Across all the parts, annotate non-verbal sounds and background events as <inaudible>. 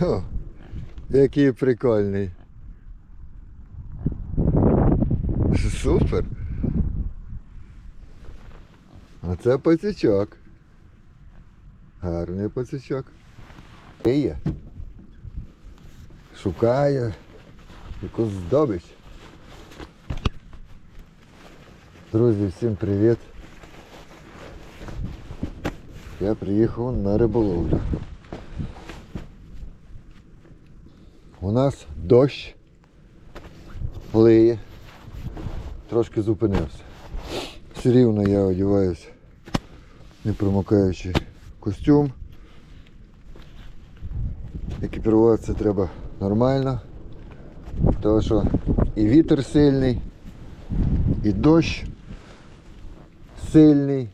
О, який прикольний. Супер. А це пацючок. Гарний пацючок. Є. Шукає якусь здобич. Друзі, всім привіт. Я приїхав на риболовлю. У нас дощ лиє, трошки зупинився. Все рівно я одягаюся не промокаючи костюм. Екіпіруватися треба нормально, тому що і вітер сильний, і дощ сильний.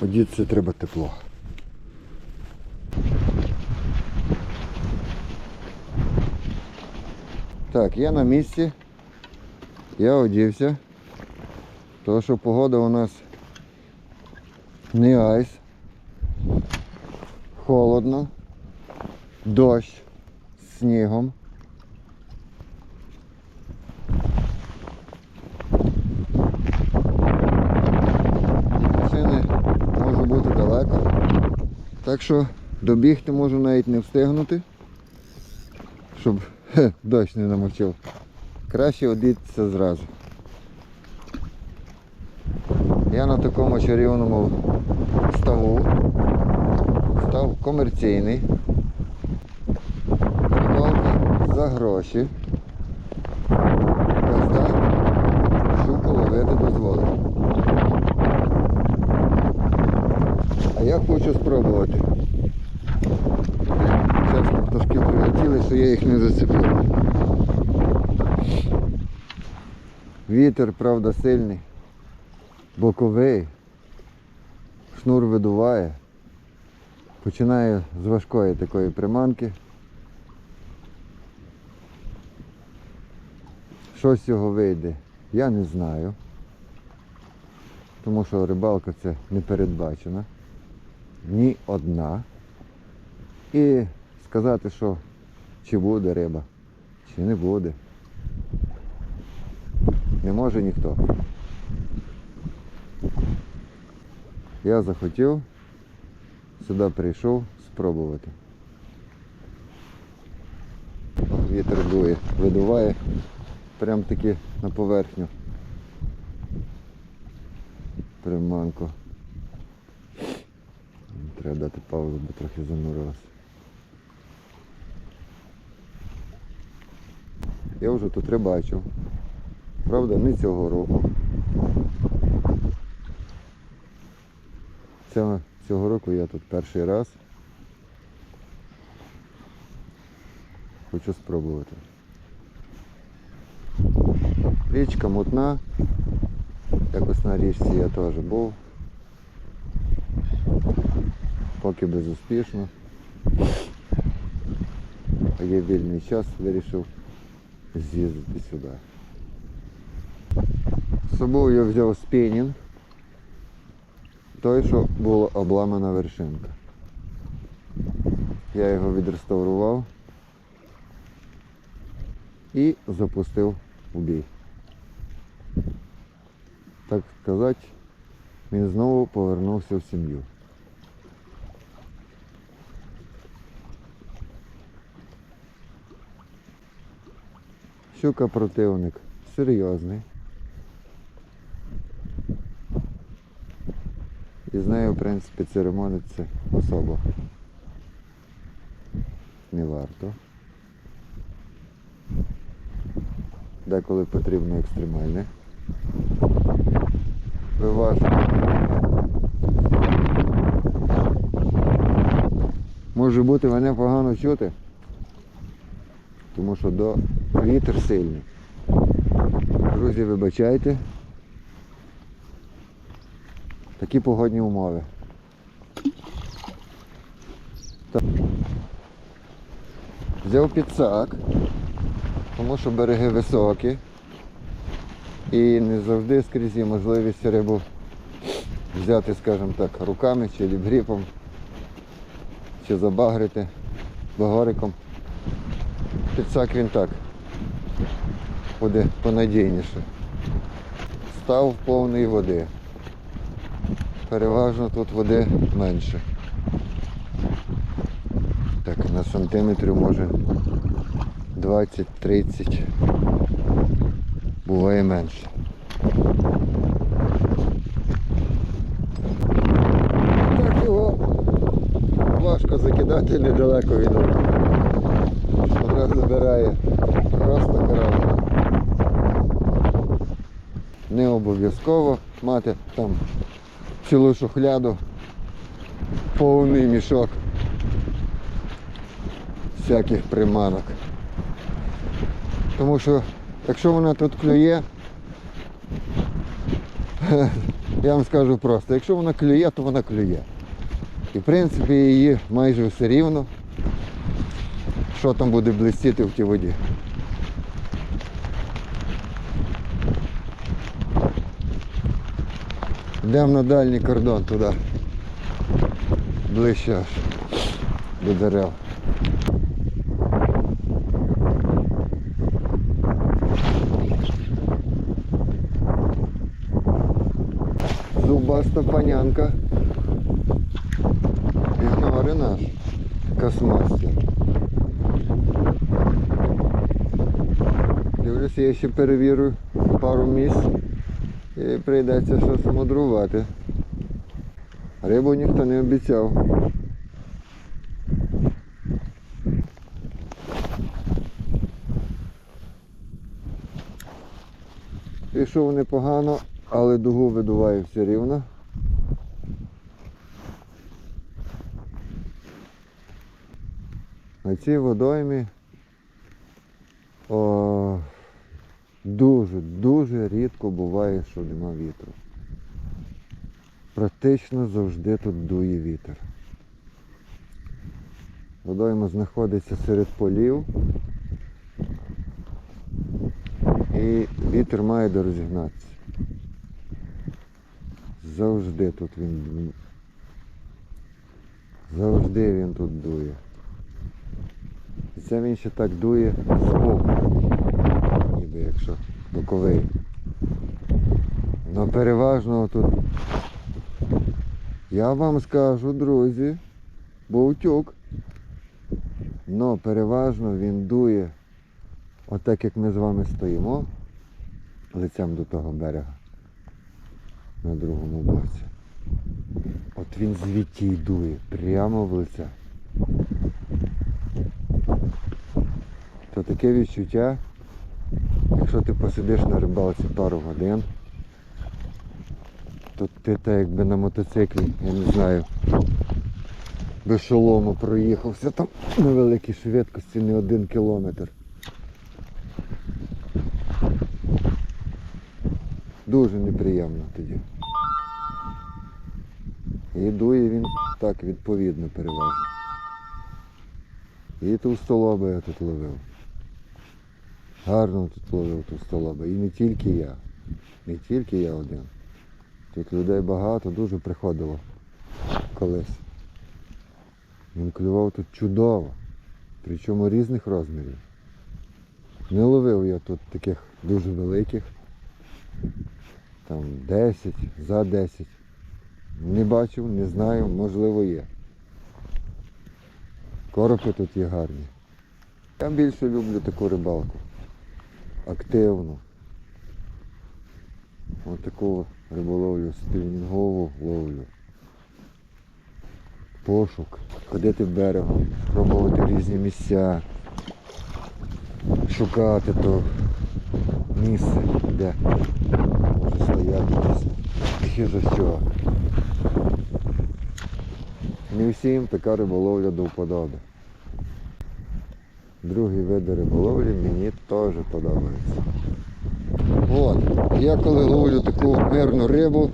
Одітися треба тепло. Так, я на місці. Я одівся. Тому що погода у нас не айс. Холодно. Дощ з снігом. Так що добігти можу навіть не встигнути, щоб хе, дощ не намочив. Краще одітися зразу. Я на такому чарівному ставу. Став комерційний. Рибалка за гроші. Газда щуку ловити дозволить. А я хочу спробувати. Прилетіли, що я їх не зацепив. Вітер, правда, сильний боковий, шнур видуває, починає з важкої такої приманки. Що з цього вийде, я не знаю, тому що рибалка це не передбачена, ні одна. І сказати, що чи буде риба, чи не буде, не може ніхто. Я захотів, сюди прийшов спробувати. Вітер дує, видуває прям таки на поверхню. Приманку. Треба дати паузу, бо трохи занурилась. Я вже тут рибачив. Правда, не цього року. Цього, цього року я тут перший раз. Хочу спробувати. Річка мутна. Якось на річці я теж був. Поки безуспішно. Є вільний час, вирішив з'їздити сюди. З собою я взяв спінінг той, що була обламана вершинка. Я його відреставрував і запустив у бій. Так сказати, він знову повернувся в сім'ю. Щука противник серйозний. І з нею, в принципі, церемониться особо не варто. Деколи потрібно екстремальне. Виважено. Може бути мене погано чути, тому що до вітер сильний. Друзі, вибачайте. Такі погодні умови. Так. Взяв підсак, тому що береги високі. І не завжди скрізь є можливість рибу взяти, скажімо так, руками чи лібгріпом. чи забагрити багориком. Підсак він так буде понадійніше. Став повний води. Переважно тут води менше. Так, на сантиметрів може 20-30. Буває менше. Так його важко закидати недалеко від рук. Вона забирає просто корабль. Не обов'язково мати там цілу шухляду, повний мішок всяких приманок. Тому що якщо вона тут клює, <laughs> я вам скажу просто, якщо вона клює, то вона клює. І в принципі її майже все рівно, що там буде блистіти в тій воді. Йдемо на дальній кордон туди. Ближче аж до дерев. Зубаста панянка. Ігнори наш космастер. Дивлюся, я ще перевірю пару місць і прийдеться щось мудрувати. Рибу ніхто не обіцяв. Пішов непогано, але дугу видуває все рівно. На цій водоймі о, дуже, дуже рідко буває, що нема вітру. Практично завжди тут дує вітер. Водойма знаходиться серед полів і вітер має де розігнатися. Завжди тут він. Завжди він тут дує. І це він ще так дує збоку, ніби якщо боковий. Но переважно тут, я вам скажу, друзі, бо утюг. Но переважно він дує, отак як ми з вами стоїмо, лицем до того берега на другому боці. От він звідти й дує, прямо в лице. То таке відчуття, якщо ти посидиш на рибалці пару годин, то ти так якби на мотоциклі, я не знаю, без шолому проїхався там на великій швидкості не один кілометр. Дуже неприємно тоді. І дує він так відповідно переважно. І товстолоба я тут ловив. Гарно тут ловив товстолоба. І не тільки я. Не тільки я один. Тут людей багато, дуже приходило колись. Він клював тут чудово. Причому різних розмірів. Не ловив я тут таких дуже великих. Там 10, за 10. Не бачив, не знаю, можливо є. Коропи тут є гарні. Я більше люблю таку рибалку. Активну. Ось таку риболовлю, спінінгову ловлю. Пошук, ходити берегом, пробувати різні місця, шукати то місце, де може стояти якийсь хижачок. Не всім така риболовля до вподоби. Другі види риболовлі мені теж подобаються. От, я коли ловлю таку мирну рибу,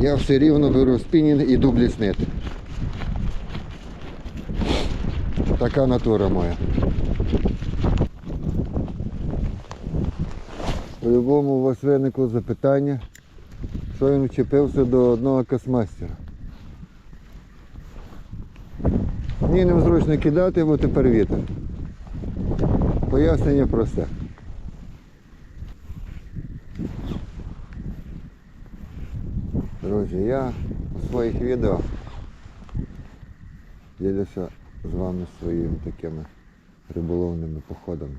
я все рівно беру спінінг і йду бліснити. Така натура моя. По-любому у вас виникло запитання, що він вчепився до одного космастера. Мені незручно кидати, бо тепер вітер. Пояснення просте. Друзі, я у своїх відео ділюся з вами своїми такими риболовними походами.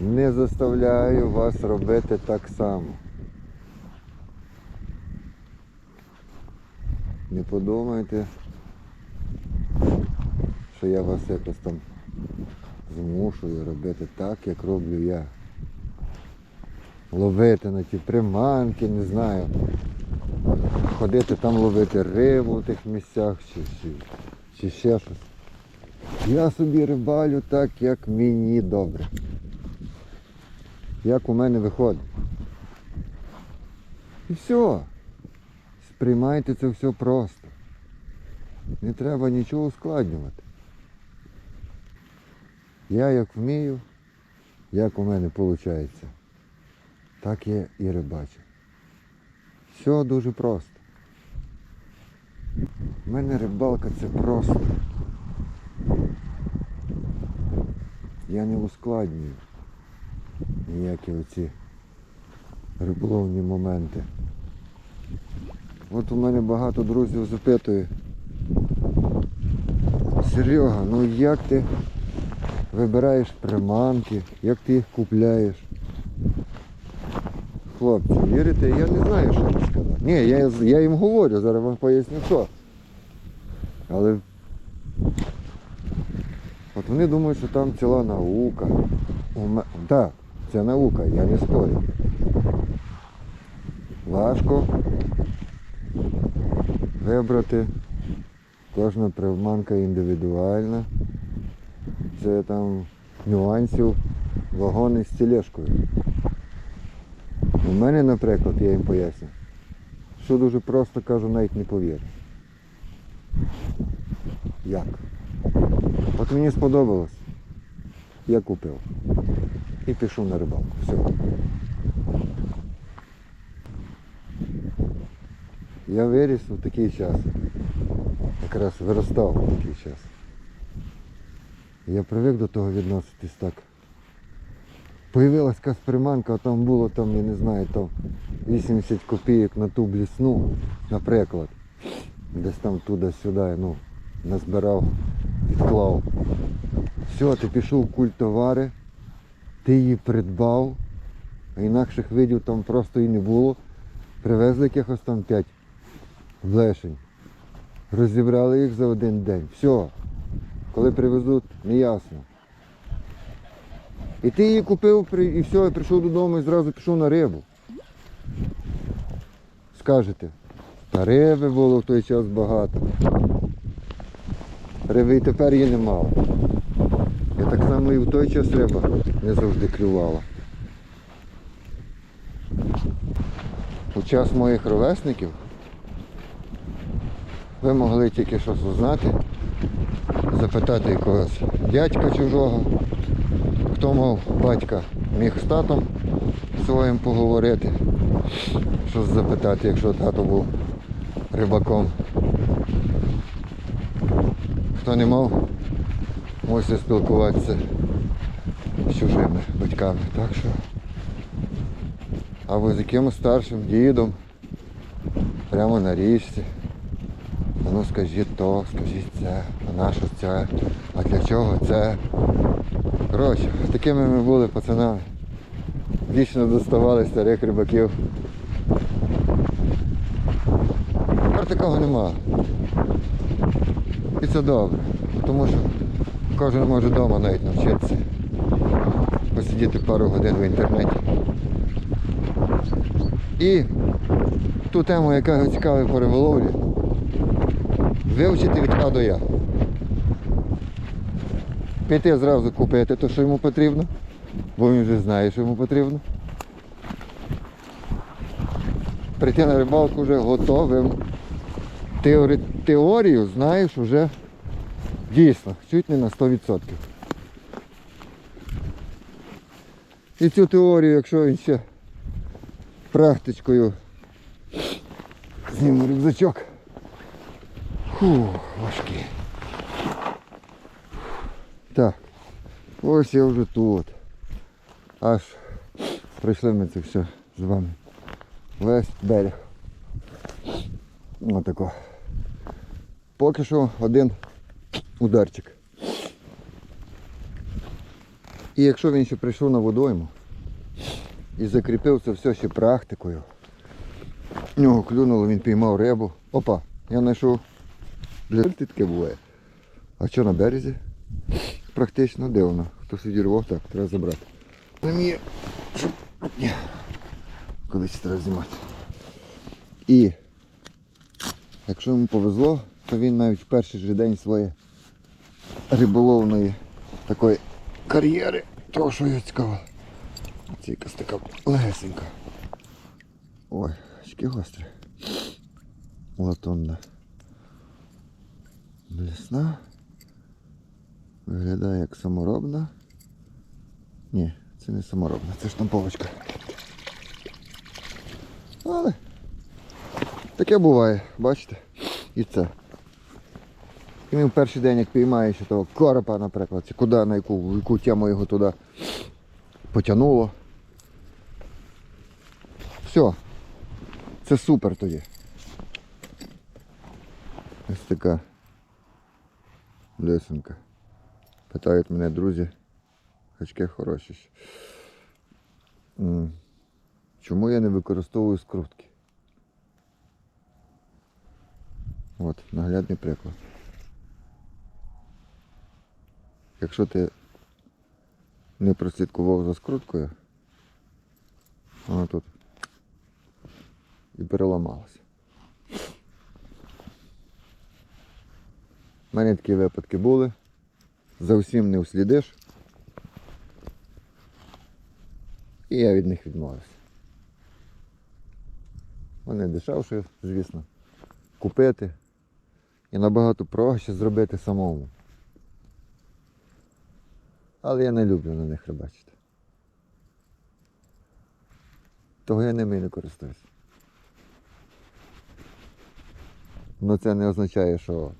Не заставляю вас робити так само. Не подумайте, що я вас якось там змушую робити так, як роблю я. Ловити на ті приманки, не знаю. Ходити там ловити рибу в тих місцях чи, чи, чи ще щось. Я собі рибалю так, як мені добре. Як у мене виходить. І все. Сприймайте це все просто. Не треба нічого ускладнювати. Я як вмію, як у мене виходить, так я і рибачу. Все дуже просто. У мене рибалка це просто. Я не ускладнюю ніякі оці риболовні моменти. От у мене багато друзів запитує. Серега, ну як ти вибираєш приманки, як ти їх купляєш? Хлопці, вірите, я не знаю, що їм сказати. Ні, я, я їм говорю, зараз вам поясню що. Але от вони думають, що там ціла наука. Так, да, це наука, я не спорю. Важко вибрати. Кожна приманка індивідуальна. Це там нюансів вагони з тележкою. У мене, наприклад, я їм поясню, що дуже просто кажу, навіть не повірю. Як? От мені сподобалось. Я купив. І пішов на рибалку. Все. Я виріс у такий час. Якраз виростав у такий час. Я привик до того відноситись так. Появилась якась приманка, а там було там, я не знаю, там 80 копійок на ту блісну, наприклад. Десь там туди-сюди, ну, назбирав, відклав. Все, ти пішов в культ товари, ти її придбав, а інакших видів там просто і не було. Привезли якихось там 5 блешень. Розібрали їх за один день. Все. Коли привезуть, не ясно. І ти її купив і все, і прийшов додому і зразу пішов на рибу. Скажете, та риби було в той час багато. Риби і тепер її немало. І так само і в той час риба не завжди клювала. У час моїх ровесників ви могли тільки щось узнати, запитати якогось дядька чужого, хто мав батька міг з татом своїм поговорити, щось запитати, якщо тато був рибаком. Хто не мав, можете спілкуватися з чужими батьками. Так що. Або з якимось старшим дідом, прямо на річці. Ну скажіть то, скажіть це, а на що це, а для чого це? Коротше, такими ми були пацанами. Вічно доставали старих рибаків. Тепер такого нема. І це добре, тому що кожен може вдома навіть навчитися. Посидіти пару годин в інтернеті. І ту тему, яка по риболовлі, вивчити від А до Я. Піти зразу купити те, що йому потрібно, бо він вже знає, що йому потрібно. Прийти на рибалку вже готовим. Теори... Теорію знаєш вже дійсно, чуть не на 100%. І цю теорію, якщо він ще практичкою зніму рюкзачок. Фу, важкі. Так, ось я вже тут. Аж пройшли ми це все з вами. Весь берег. Отако. Поки що один ударчик. І якщо він ще прийшов на водойму і закріпив це все ще практикою, в нього клюнуло, він піймав рибу. Опа, я знайшов. Бля, таке буває. А що на березі? Практично, де воно? Хтось відірвав, так, треба забрати. Мені, щоб... Колись треба знімати. І якщо йому повезло, то він навіть в перший же день своєї риболовної такої кар'єри, того що його цікаво. Це якась така легесенька. Ой, очки гострі. Латунна. Блісна. Виглядає як саморобна. Ні, це не саморобна, це штамповочка. Але таке буває, бачите? І це. І він в перший день, як піймає ще того коропа, наприклад, чи куди, на яку, яку тему його туди потягнуло. Все. Це супер тоді. Ось така лесенка. Питають мене друзі, гачки хороші. Чому я не використовую скрутки? От, наглядний приклад. Якщо ти не прослідкував за скруткою, вона тут і переламалася. У мене такі випадки були. За всім не услідиш. І я від них відмовився. Вони дешевші, звісно, купити і набагато проще зробити самому. Але я не люблю на них рибачити. Того я ними не користуюсь. Ну це не означає, що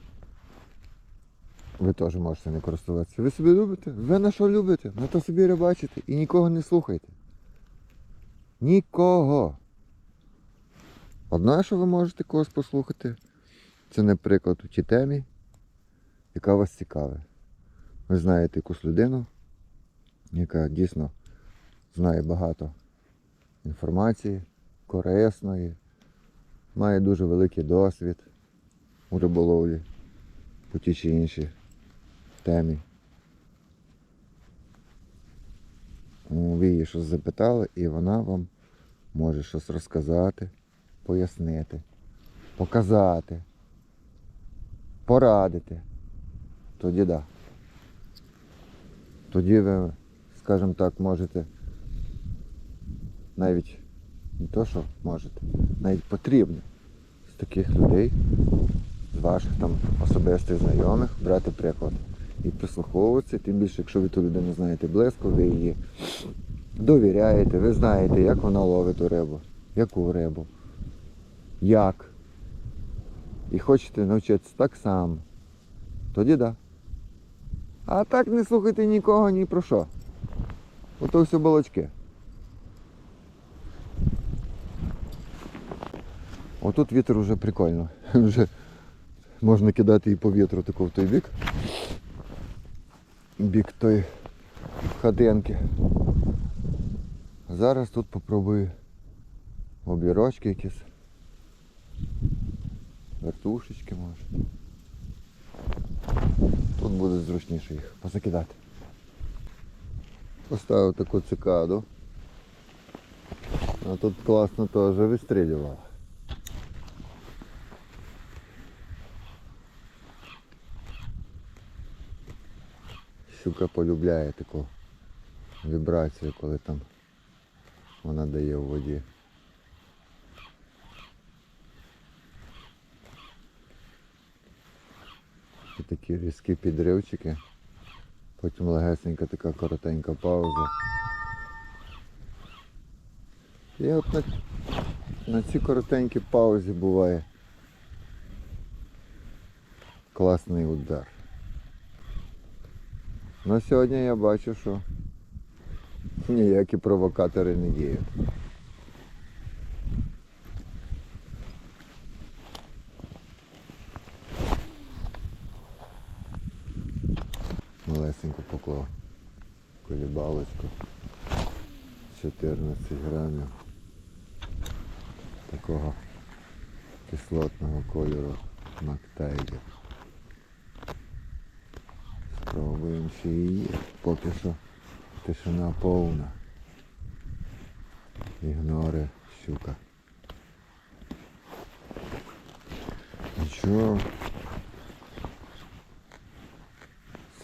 ви теж можете не користуватися. Ви собі любите? Ви на що любите? На то собі рибачите і нікого не слухайте. Нікого. Одне, що ви можете когось послухати, це, наприклад, у тій темі, яка вас цікавить. Ви знаєте якусь людину, яка дійсно знає багато інформації, корисної, має дуже великий досвід у риболовлі по тій чи іншій темі. Ви її щось запитали, і вона вам може щось розказати, пояснити, показати, порадити. Тоді да. Тоді ви, скажімо так, можете навіть не то, що можете, навіть потрібно з таких людей, з ваших там особистих знайомих брати приклад і прислуховуватися, тим більше, якщо ви ту людину знаєте близько, ви її довіряєте, ви знаєте, як вона ловить ту рибу, яку рибу, як. І хочете навчитися так само, тоді да. А так не слухайте нікого ні про що. Ото все балачки. Отут вітер вже прикольно. <laughs> Вже можна кидати і по вітру тако в той бік. Бік той хатинки. Зараз тут попробую обірочки якісь. Вертушечки може. Тут буде зручніше їх позакидати. Поставив таку цикаду. А тут класно теж вистрілювала. Щука полюбляє таку вібрацію, коли там вона дає в воді. І такі різкі підривчики. Потім легесенька така коротенька пауза. І от на, на цій коротенькій паузі буває. класний удар. Ну сьогодні я бачу, що ніякі провокатори не діють. Малесенько поклав колібалочку. 14 грамів такого кислотного кольору Мактайгер. Спробуємо її. Поки що тишина повна. Ігнори щука. Нічого.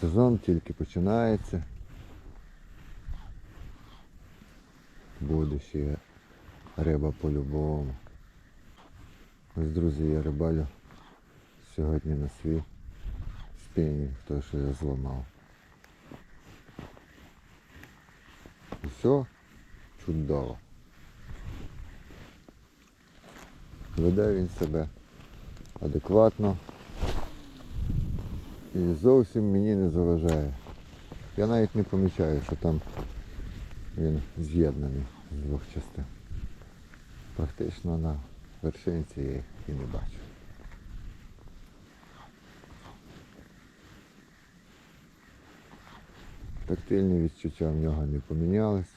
Сезон тільки починається. Буде ще риба по-любому. Ось, друзі, я рибалю сьогодні на свій спінінг, той, що я зламав. Все чудово. Веде він себе адекватно і зовсім мені не заважає. Я навіть не помічаю, що там він з'єднаний з двох частин. Практично на вершинці я і не бачу. Тактильні відчуття в нього не помінялись.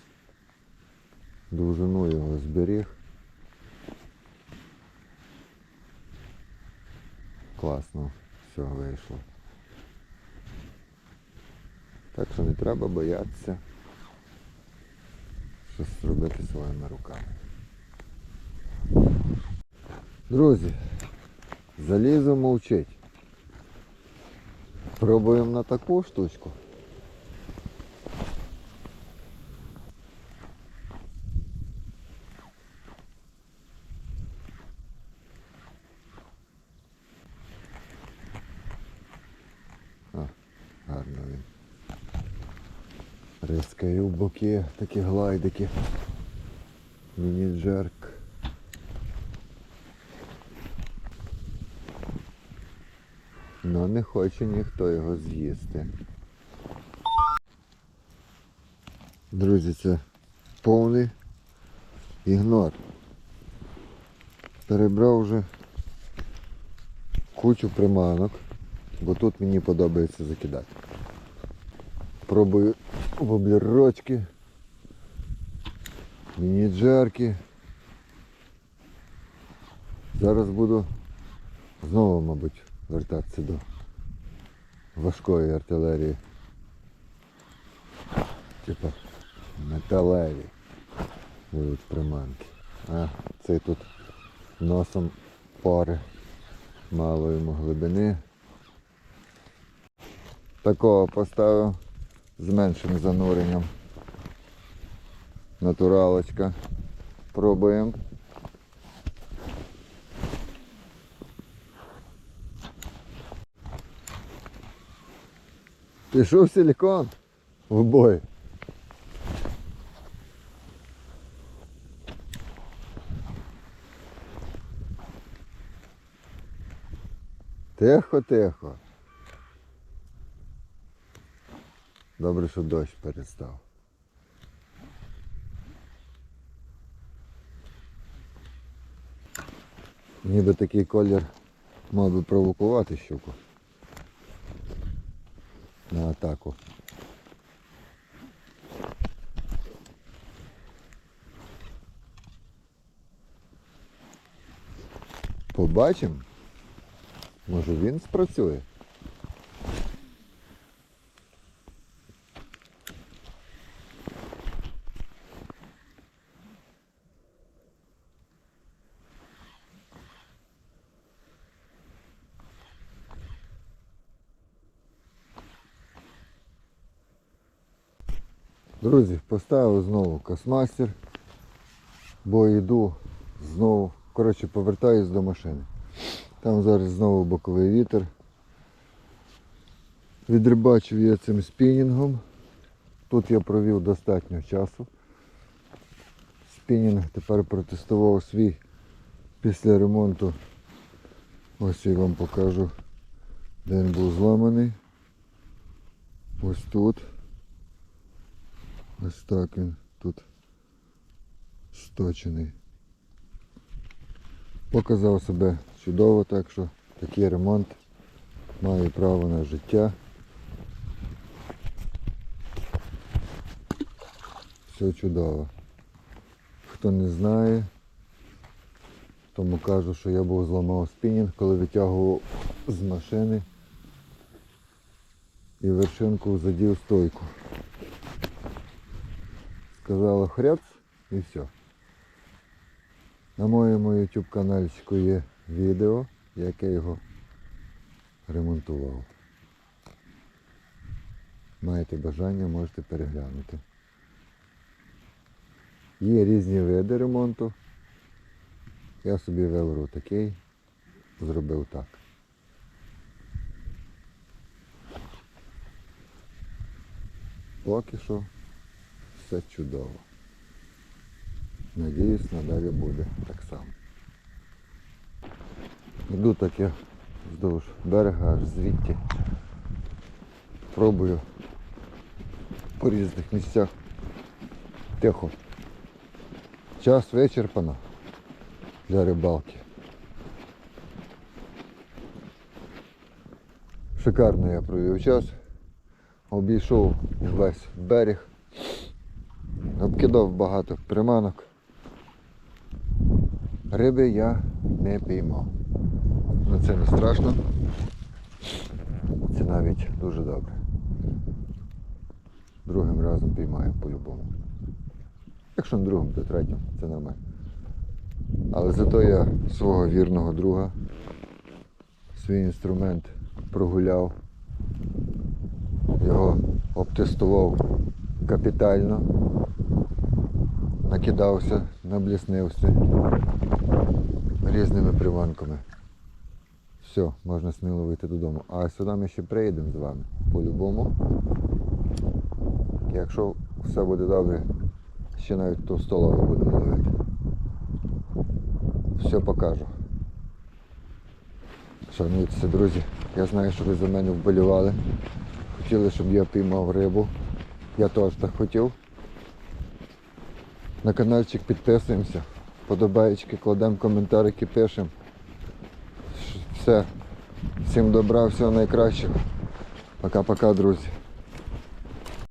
Довжину його зберіг. Класно все вийшло. Так що не треба боятися щось зробити своїми руками. Друзі, залізо мовчить. Пробуємо на таку штучку. А, гарно він. В боки, такі глайдики. Міні-джерк. Ну не хоче ніхто його з'їсти. Друзі, це повний ігнор. Перебрав вже кучу приманок, бо тут мені подобається закидати. Пробую воблерочки, міні-джерки. Зараз буду знову, мабуть, вертатися до важкої артилерії. Типа металеві будуть приманки. А цей тут носом пари мало йому глибини. Такого поставив з меншим зануренням. Натуралочка. Пробуємо. Пішов силикон в бой. Тихо, тихо. Добре, що дощ перестав. Ніби такий колір мав би провокувати щуку на атаку. Побачимо. Може він спрацює. Друзі, поставив знову космастер, бо йду знову, коротше, повертаюсь до машини. Там зараз знову боковий вітер. Відрибачив я цим спінінгом. Тут я провів достатньо часу. Спінінг тепер протестував свій після ремонту. Ось я вам покажу де він був зламаний. Ось тут. Ось так він тут сточений. Показав себе чудово, так що такий ремонт має право на життя. Все чудово. Хто не знає, тому кажу, що я був зламав спінінг, коли витягував з машини і вершинку задів стойку. Сказала хряц і все. На моєму YouTube канальчику є відео, як я його ремонтував. Маєте бажання, можете переглянути. Є різні види ремонту. Я собі вибрав такий, зробив так. Поки що все чудово. Надіюсь, надалі буде так само. Йду так я вздовж берега аж звідти. Пробую по різних місцях. Тихо. Час вичерпано для рибалки. Шикарно я провів час. Обійшов весь берег. Обкидав багато приманок. Риби я не піймав. Ну це не страшно. Це навіть дуже добре. Другим разом піймаю по-любому. Якщо не другим, то третім, це нормально. Але зато я свого вірного друга, свій інструмент прогуляв, його обтестував капітально, накидався, набліснився різними приманками. Все, можна сміло вийти додому. А сюди ми ще приїдемо з вами. По-любому. Якщо все буде добре, ще навіть товстолова будемо ловити. Все покажу. Шануйтеся, друзі. Я знаю, що ви за мене вболівали. Хотіли, щоб я піймав рибу. Я теж так хотів. На каналчик підписуємося. Подобаєчки, кладемо коментарики, пишемо. Все. Всім добра, всього найкращого. Пока-пока, друзі.